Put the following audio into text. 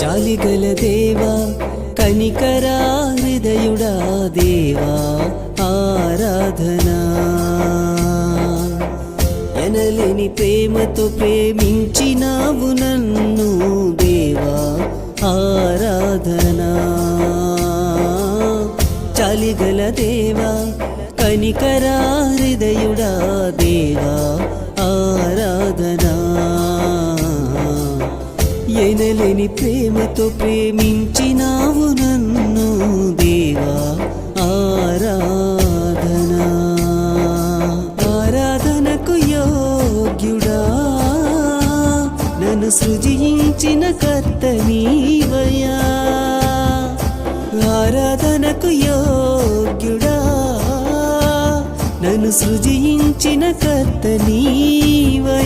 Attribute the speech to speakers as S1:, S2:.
S1: జాలిగల దేవా కనికరా హృదయుడా దేవా ఆరాధనా. ఎనలేని ప్రేమతో ప్రేమించినావు నన్ను దేవా ఆరాధనా. చాలిగల దేవా కనికరా హృదయుడా దేవా ఎనలేని ప్రేమతో ప్రేమించినావు నన్ను దేవా. ఆరాధనా. ఆరాధనకు యోగ్యుడా. నన్ను సృజించిన కర్త నీవయా ఆరాధనకు యోగ్యుడా. నన్ను సృజించిన కర్త నీవయా